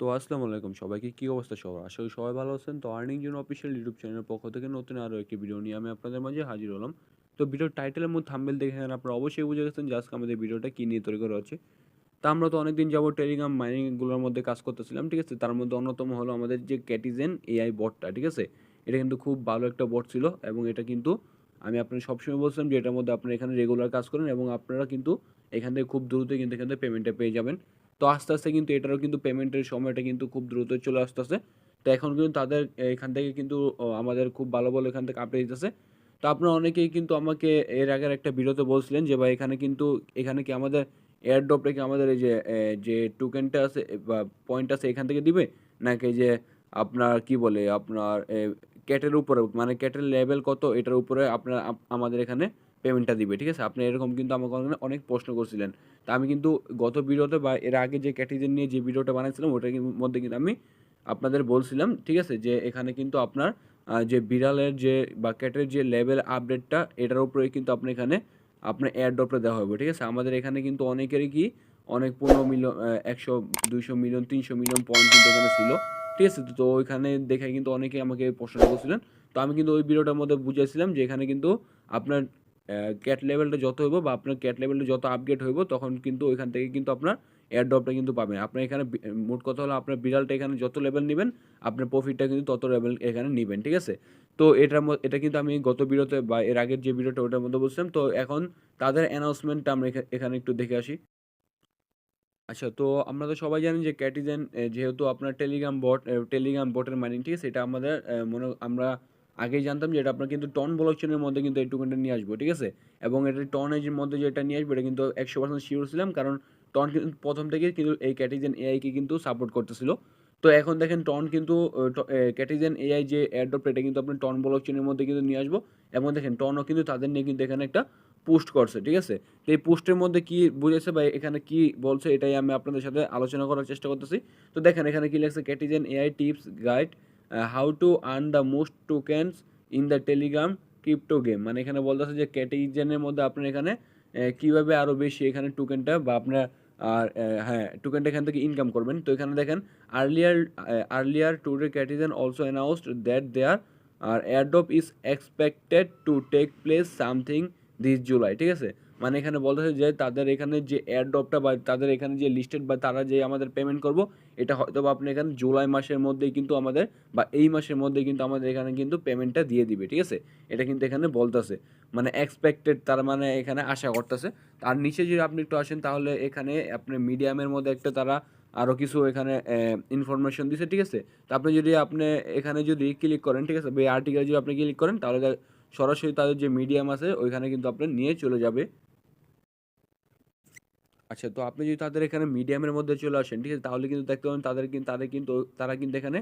তো আসসালামু আলাইকুম সবাইকে কী অবস্থা সবার? আশা করি সবাই ভালো আছেন। তো আর্নিং জোন অফিসিয়াল ইউটিউব চ্যানেলের পক্ষ থেকে নতুন আরও একটি ভিডিও নিয়ে আমি আপনাদের মাঝে হাজির হলাম। তো ভিডিওর টাইটেল এবং থাম্বনেল দেখে নেন আপনারা অবশ্যই বুঝে গেছেন যে আজকে আমাদের ভিডিওটা কী নিয়ে তৈরি করা হচ্ছে। তা আমরা তো অনেকদিন যাবত টেলিগ্রাম মাইনিংগুলোর মধ্যে কাজ করতেছিলাম, ঠিক আছে? তার মধ্যে অন্যতম হলো আমাদের যে ক্যাটিজেন এআই বটটা, ঠিক আছে? এটা কিন্তু খুব ভালো একটা বট ছিল এবং এটা কিন্তু আমি আপনার সবসময় বলছিলাম যে এটার মধ্যে আপনারা এখানে রেগুলার কাজ করেন এবং আপনারা কিন্তু এখান থেকে খুব দ্রুতই কিন্তু এখান থেকে পেমেন্টটা পেয়ে যাবেন। তো আস্তে, আস্তে কিন্তু এটারও কিন্তু পেমেন্টের সময়টা কিন্তু খুব দ্রুত চলে আসতেছে। তো এখন কিন্তু তাদের এখান থেকে কিন্তু আমাদের খুব ভালো, ভালো এখান থেকে আপডেট দিতেছে। তো আপনারা অনেকেই কিন্তু আমাকে এর আগের একটা ভিডিওতে বলছিলেন যে ভাই এখানে কিন্তু এখানে কি আমাদের এয়ারড্রপটা কি আমাদের এই যে যে টোকেনটা আছে বা পয়েন্ট আছে এখান থেকে দিবে? নাকি যে আপনার কি বলে আপনার ক্যাটের উপরে মানে ক্যাটের লেভেল কত এটার উপরে আপনার আমাদের এখানে পেমেন্টটা দিবে, ঠিক আছে? আপনি এরকম কিন্তু আমাকে অনে অনেক প্রশ্ন করছিলেন। তা আমি কিন্তু গত ভিডিওতে বা এর আগে যে ক্যাটিজেন নিয়ে যে ভিডিওটা বানাইছিলাম ওটার মধ্যে কিন্তু আমি আপনাদের বলছিলাম, ঠিক আছে? যে এখানে কিন্তু আপনার যে বিড়ালের যে বা ক্যাটের যে লেভেল আপডেটটা এটার উপরেই কিন্তু আপনি এখানে আপনার এয়ারড্রপটা দেওয়া হবে, ঠিক আছে? আমাদের এখানে কিন্তু অনেকেরই কি অনেক ১৫ মিলিয়ন একশো ১০০, ২০০ মিলিয়ন, ৩০০ মিলিয়ন পয়েন্ট কিন্তু এখানে ছিল, ঠিক আছে? তো ওইখানে দেখে কিন্তু অনেকেই আমাকে প্রশ্ন করছিলেন। তো আমি কিন্তু ওই ভিডিওটার মধ্যে বুঝাইছিলাম যে এখানে কিন্তু আপনার ক্যাট লেভেলটা যত হইব বা আপনার ক্যাট লেভেলটা যত আপগ্রেড হইব তখন কিন্তু ওইখান থেকে কিন্তু আপনার এয়ারড্রপটা কিন্তু পাবেন। আপনার এখানে মোট কথা হলো আপনার বিড়ালটা এখানে যত লেভেল নিবেন, আপনার প্রফিটটা কিন্তু তত লেভেল এখানে নিবেন, ঠিক আছে? তো এটার এটা কিন্তু আমি গত ভিডিওতে বা এর আগের যে ভিডিওটা ওটার মধ্যে বলছিলাম। তো এখন তাদের অ্যানাউন্সমেন্টটা আমরা এখা এখানে একটু দেখে আসি। আচ্ছা তো আমরা তো সবাই জানি যে ক্যাটিজেন যেহেতু আপনার টেলিগ্রাম বট টেলিগ্রাম বটের মাইনিং, ঠিক আছে? এটা আমাদের মনে আমরা আগেই জানতাম যে এটা আপনার কিন্তু টন ব্লকচেনের মধ্যে কিন্তু এই টোকেনটা নিয়ে আসব, ঠিক আছে? এবং এটা টন এর মধ্যে যেটা নিয়ে আসবে এটা কিন্তু একশো পার্সেন্ট শিওর ছিলাম। কারণ টন কিন্তু প্রথম থেকেই কিন্তু এই ক্যাটিজেন এআইকে কিন্তু সাপোর্ট করতেছিল। তো এখন দেখেন টন কিন্তু ক্যাটিজেন এআই যে এয়ারড্রপটা এটা কিন্তু আপনি টন ব্লকচেনের মধ্যে কিন্তু নিয়ে আসব। এবং দেখেন টনও কিন্তু তাদের নিয়ে কিন্তু এখানে একটা পোস্ট করছে, ঠিক আছে? তো এই পোস্টের মধ্যে কি বুঝেছে বা এখানে কি বলছে এটাই আমি আপনাদের সাথে আলোচনা করার চেষ্টা করতেছি। তো দেখেন এখানে কি লেখছে Catizen AI tips guide how to earn the most tokens in the Telegram crypto game. মানে এখানে বলতেছে যে ক্যাটিজেনের মধ্যে আপনার এখানে এ কীভাবে আরও বেশি এখানে টোকেনটা বা আপনার আর অ্যা হ্যাঁ, টোকেনটা এখান থেকে ইনকাম করবেন। তো এখানে দেখেন earlier earlier today Catizen also announced that there are airdrop is expected to take place something this July, ঠিক আছে? মানে এখানে বলতেছে যে তাদের এখানে যে এয়ারড্রপটা বা তাদের এখানে যে লিস্টেড বা তারা যে আমাদের পেমেন্ট করব এটা হয়তো বা আপনি এখানে জুলাই মাসের মধ্যেই কিন্তু আমাদের বা এই মাসের মধ্যেই কিন্তু আমাদের এখানে কিন্তু পেমেন্টটা দিয়ে দিবে, ঠিক আছে? এটা কিন্তু এখানে বলতেছে। মানে এক্সপেক্টেড তার মানে এখানে আশা করতেছে। তার নিচে যদি আপনি একটু আসেন তাহলে এখানে আপনি মিডিয়ামের মধ্যে একটা তারা আরও কিছু এখানে ইনফরমেশন দিছে, ঠিক আছে? তো আপনি যদি আপনি এখানে যদি ক্লিক করেন, ঠিক আছে? এই আর্টিকেলে যদি আপনি ক্লিক করেন তাহলে সরাসরি তাদের যে মিডিয়াম আছে ওইখানে কিন্তু আপনার নিয়ে চলে যাবে। আচ্ছা তো আপনি যদি তাদের এখানে মিডিয়ামের মধ্যে চলে আসেন, ঠিক আছে? তাহলে কিন্তু দেখতে পাবেন তাদের কিন্তু তাদের কিন্তু তারা কিন্তু এখানে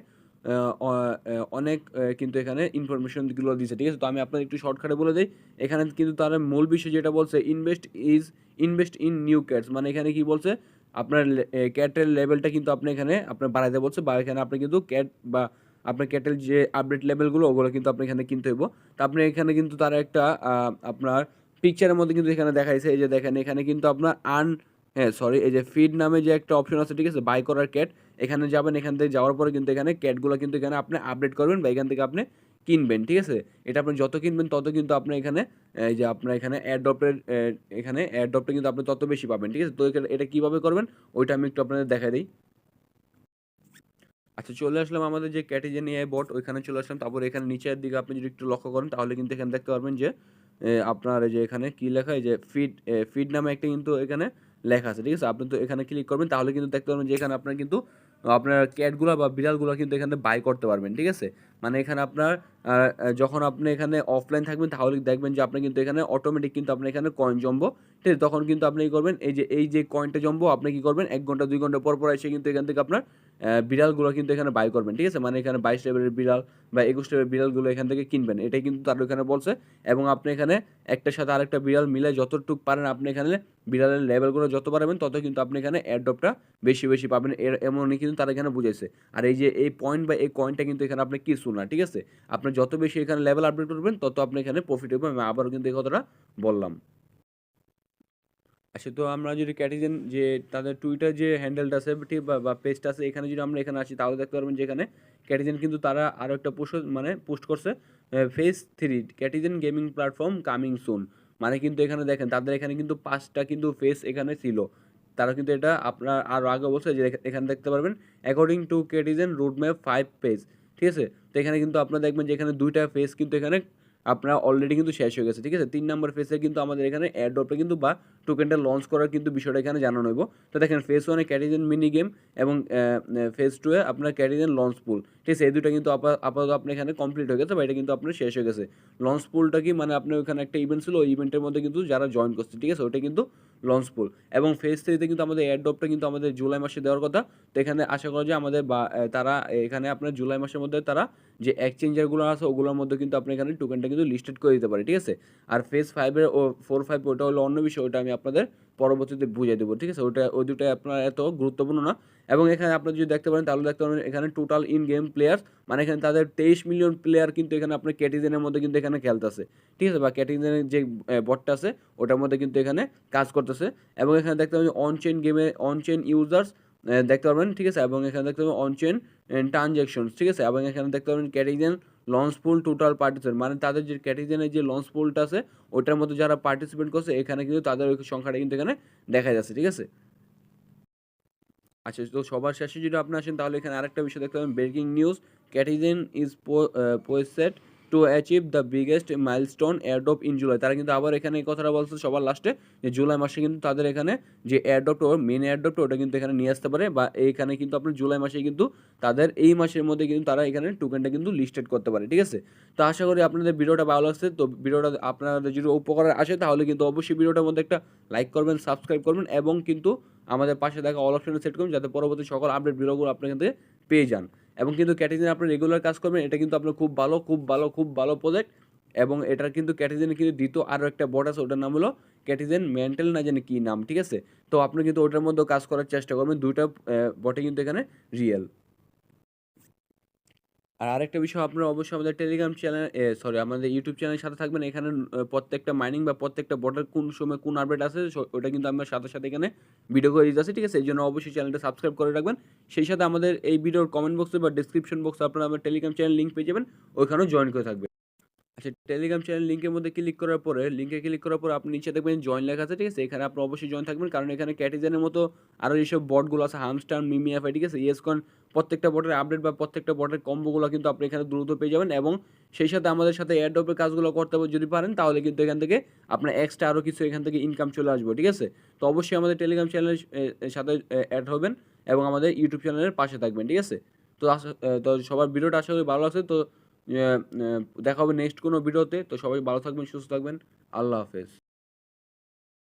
অনেক কিন্তু এখানে ইনফরমেশনগুলো দিছে, ঠিক আছে? তো আমি আপনাদের একটু শর্টকাটে বলে দিই এখানে কিন্তু তারা মূল বিষয় যেটা বলছে invest is invest in new cats মানে এখানে কি বলছে? আপনার ক্যাটের লেভেলটা কিন্তু আপনি এখানে আপনার বাড়াইতে বলছে বা এখানে আপনি কিন্তু ক্যাট বা আপনার ক্যাটেল যে আপডেট লেভেলগুলো ওগুলো কিন্তু আপনি এখানে কিনতে হইব। তো আপনি এখানে কিন্তু তারা একটা আপনার পিকচারের মধ্যে কিন্তু এখানে দেখাইছে। এই যে দেখেন এখানে কিন্তু আপনার আর্ন হ্যাঁ, সরি এই যে ফিড নামে যে একটা অপশন আছে, ঠিক আছে? বাই করার ক্যাট। এখানে যাবেন, এখান থেকে যাওয়ার পরে কিন্তু এখানে ক্যাটগুলো কিন্তু এখানে আপনি আপডেট করবেন বা এখান থেকে আপনি কিনবেন, ঠিক আছে? এটা আপনি যত কিনবেন তত কিন্তু আপনার এখানে এই যে আপনার এখানে এ এখানে এয়ারড্রপটা কিন্তু আপনি তত বেশি পাবেন, ঠিক আছে? তো এটা কীভাবে করবেন ওইটা আমি একটু আপনাদের দেখায় দিই আচ্ছা চলে আসলাম আমাদের যে ক্যাটিজেন এআই বট ওইখানে চলে আসলাম। তারপর এখানে নিচের দিকে আপনি যদি একটু লক্ষ্য করেন তাহলে কিন্তু এখানে দেখতে পারবেন যে আপনার এই যে এখানে কি লেখা এই যে ফিড ফিড নামে একটা কিন্তু এখানে লেখা আছে, ঠিক আছে? আপনি তো এখানে ক্লিক করবেন তাহলে কিন্তু দেখতে পারবেন যে এখানে আপনার কিন্তু আপনার ক্যাটগুলো বা বিড়ালগুলো কিন্তু এখানে বাই করতে পারবেন, ঠিক আছে? মানে এখানে আপনার যখন আপনি এখানে অফলাইন থাকবেন তাহলে দেখবেন যে আপনি কিন্তু এখানে অটোমেটিক কিন্তু আপনার এখানে কয়েন জমবো, ঠিক আছে? তখন কিন্তু আপনি কি করবেন এই যে এই যে কয়েনটা জমবো আপনি কি করবেন এক ঘণ্টা দুই ঘণ্টা পর, পর এসে কিন্তু এখান থেকে আপনার বিড়ালগুলো কিন্তু এখানে বাই করবেন, ঠিক আছে? মানে এখানে ২২ লেভেলের বিড়াল বা ২১ লেভেলের বিড়ালগুলো এখান থেকে কিনবেন। এটাই কিন্তু তারা এখানে বলছে এবং আপনি এখানে একটার সাথে আরেকটা বিড়াল মিলে যতটুক পারেন আপনি এখানে বিড়ালের লেভেলগুলো যত পারবেন তত কিন্তু আপনি এখানে অ্যাডপটা বেশি, বেশি পাবেন। এর এমনই কিন্তু তারা এখানে বুঝেছে আর এই যে এই পয়েন্ট বা এই কয়েনটা কিন্তু এখানে আপনার কিছু না, ঠিক আছে? আপনি যত বেশি এখানে লেভেল আপডেট করবেন তত আপনি এখানে প্রফিট হবে। আমি আবারও কিন্তু এই কথাটা বললাম। আচ্ছা তো আমরা যদি ক্যাটিজেন যে তাদের টুইটার যে হ্যান্ডেলটা আছে ঠিক বা পেজটা আছে এখানে যদি আমরা এখানে আসি তাহলে দেখতে পারবেন যে এখানে ক্যাটিজেন কিন্তু তারা আরও একটা পোস্ট মানে পোস্ট করছে। Phase three Catizen gaming platform coming soon মানে কিন্তু এখানে দেখেন তাদের এখানে কিন্তু পাঁচটা কিন্তু ফেস এখানে ছিল। তারা কিন্তু এটা আপনার আরও আগে বলছে যে এখানে দেখতে পারবেন according to Catizen route map five page ঠিক আছে? তো এখানে কিন্তু আপনারা দেখবেন যে এখানে দুইটা ফেস কিন্তু এখানে আপনার অলরেডি কিন্তু শেষ হয়ে গেছে, ঠিক আছে? তিন নম্বর ফেসে কিন্তু আমাদের এখানে অ্যাড্রপটা কিন্তু বা টোকেনটা লঞ্চ করার কিন্তু বিষয়টা এখানে জানানো হইব। তো দেখেন ফেস ওয়ানে ক্যাটিজেন মিনি গেম এবং ফেস টুয়ে আপনার ক্যাটিজেন লঞ্চ পুল ঠিক আছে? এই দুটো কিন্তু আপা- আপাতত আপনার এখানে কমপ্লিট হয়ে গেছে বা এটা কিন্তু আপনার শেষ হয়ে গেছে। লঞ্চ পুলটা কি? মানে আপনার ওখানে একটা ইভেন্ট ছিল, ওই ইভেন্টের মধ্যে কিন্তু যারা জয়েন করছে, ঠিক আছে? ওটা কিন্তু লঞ্চ পুল এবং ফেস থ্রিতে কিন্তু আমাদের অ্যাড্রপটা কিন্তু আমাদের জুলাই মাসে দেওয়ার কথা। তো এখানে আশা করা যায় আমাদের বা তারা এখানে আপনার জুলাই মাসের মধ্যে তারা যে এক্সচেঞ্জারগুলো আছে, ওগুলোর মধ্যে কিন্তু আপনি এখানে টোকেনটা কিন্তু লিস্টেড করে দিতে পারে ঠিক আছে? আর ফেস ফাইভের ও ফোর ফাইভ ওটা হলো অন্য বিষয়, ওটা আমি আপনাদের পরবর্তীতে বুঝিয়ে দেবো, ঠিক আছে? ওটা ওই দুটাই আপনার এত গুরুত্বপূর্ণ না। এবং এখানে আপনারা যদি দেখতে পারেন, তাহলে দেখতে পারেন এখানে টোটাল ইন গেম প্লেয়ার মানে এখানে তাদের তেইশ মিলিয়ন প্লেয়ার কিন্তু এখানে আপনার ক্যাটিজেনের মধ্যে কিন্তু এখানে খেলতেছে, ঠিক আছে? বা ক্যাটিজেনের যে বটটা আছে, ওটার মধ্যে কিন্তু এখানে কাজ করতেছে। এবং এখানে দেখতে পাবেন অনচেন গেমে অনচেন ইউজার্স দেখতে পারবেন, ঠিক আছে? এবং এখানে দেখতে পাবেন অনচেন ট্রানজ্যাকশন ঠিক আছে? এবং এখানে দেখতে পাবেন Catizen launch pool total participant মানে তাদের যে ক্যাটিজেনের যে লঞ্চ পুলটা আছে, ওটার মধ্যে যারা পার্টিসিপেন্ট করছে, এখানে কিন্তু তাদের ওই সংখ্যাটা কিন্তু এখানে দেখা যাচ্ছে, ঠিক আছে? আচ্ছা তো সবার শেষে যদি আপনি আসেন, তাহলে এখানে আরেকটা বিষয় দেখতে পাবেন breaking news Catizen is poised to achieve the biggest milestone airdrop in July তারা কিন্তু আবার এখানে এই কথাটা বলছে সবার লাস্টে যে জুলাই মাসে কিন্তু তাদের এখানে যে এয়ারড্রপটা মেন এয়ারড্রপটা ওটা কিন্তু এখানে নিয়ে আসতে পারে বা এইখানে কিন্তু আপনার জুলাই মাসে কিন্তু তাদের এই মাসের মধ্যে কিন্তু তারা এখানে টোকেনটা কিন্তু লিস্টেড করতে পারে, ঠিক আছে? তো আশা করি আপনাদের ভিডিওটা ভালো লাগছে। তো ভিডিওটা আপনাদের যদি উপকার আসে, তাহলে কিন্তু অবশ্যই ভিডিওটার মধ্যে একটা লাইক করবেন সাবস্ক্রাইব করবেন এবং কিন্তু আমাদের পাশে দেখা অল অপশনে সেট করুন যাতে পরবর্তী সকল আপডেট ভিডিওগুলো আপনার থেকে পেয়ে যান। এবং কিন্তু ক্যাটেজিনে আপনি রেগুলার কাজ করবেন, এটা কিন্তু আপনার খুব ভালো খুব ভালো খুব ভালো প্রজেক্ট এবং এটার কিন্তু ক্যাটেজিনে কিন্তু দ্বিতীয় আরও একটা বট আছে, ওটার নাম হলো ক্যাটিজেন মেন্টাল না জানি কী নাম, ঠিক আছে? তো আপনি কিন্তু ওটার মধ্যেও কাজ করার চেষ্টা করবেন, দুইটা বটে কিন্তু এখানে রিয়েল আর আরেকটা বিষয় আপনারা অবশ্যই আমাদের টেলিগ্রাম চ্যানেল সরি আমাদের ইউটিউব চ্যানেলের সাথে থাকবেন। এখানে প্রত্যেকটা মাইনিং বা প্রত্যেকটা বটের কোন সময় কোন আপডেট আছে ওটা কিন্তু আমরা সাথে সাথে এখানে ভিডিও করে দিতে আছে ঠিক আছে? এই জন্য অবশ্যই চ্যানেলটা সাবস্ক্রাইব করে রাখবেন। সেই সাথে আমাদের এই ভিডিওর কমেন্ট বক্সে বা ডিসক্রিপশন বক্সে আপনারা আমার টেলিগ্রাম চ্যানেল লিঙ্ক পেয়ে যাবেন। ওইখানেও জয়েন করে থাকবেন। আচ্ছা টেলিগ্রাম চ্যানেল লিঙ্কের মধ্যে ক্লিক করার পরে লিঙ্কে ক্লিক করার পর আপনি নিচে দেখবেন জয়েন লেখা আছে, ঠিক আছে? এখানে আপনি অবশ্যই জয়েন থাকবেন, কারণ এখানে ক্যাটিজেনের মতো আরও যেসব বটগুলো আছে হামস্টার মিমিএফআই ঠিক আছে? ইয়েসকন প্রত্যেকটা বটের আপডেট বা প্রত্যেকটা বটের কম্বোগুলো কিন্তু আপনি এখানে দ্রুত পেয়ে যাবেন এবং সেই সাথে আমাদের সাথে এয়ারড্রপের কাজগুলো করতে হবে যদি পারেন, তাহলে কিন্তু এখান থেকে আপনার এক্সট্রা আরও কিছু এখান থেকে ইনকাম চলে আসবে, ঠিক আছে? তো অবশ্যই আমাদের টেলিগ্রাম চ্যানেলের সাথে অ্যাড হবেন এবং আমাদের ইউটিউব চ্যানেলের পাশে থাকবেন, ঠিক আছে? তো তো সবার ভিডিওটা আশা করি ভালো লাগছে, তো দেখা হবে নেক্সট কোনো ভিডিওতে তো সবাই ভালো থাকবেন সুস্থ থাকবেন। আল্লাহ হাফেজ।